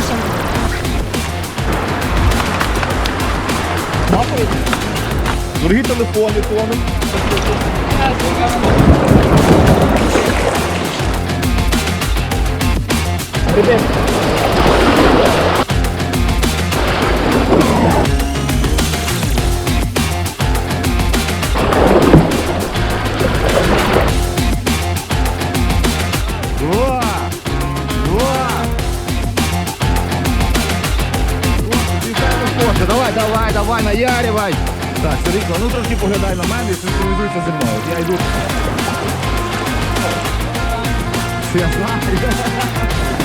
можемо. Доповідь. Дорогі телефони, тони. Прийдемо. Whoa! Хоче, давай, давай, давай, наяривай! Так, Сергійко, ну трошки поглядай на мене і синхронізуйся зі мною. Я йду. Я знаю.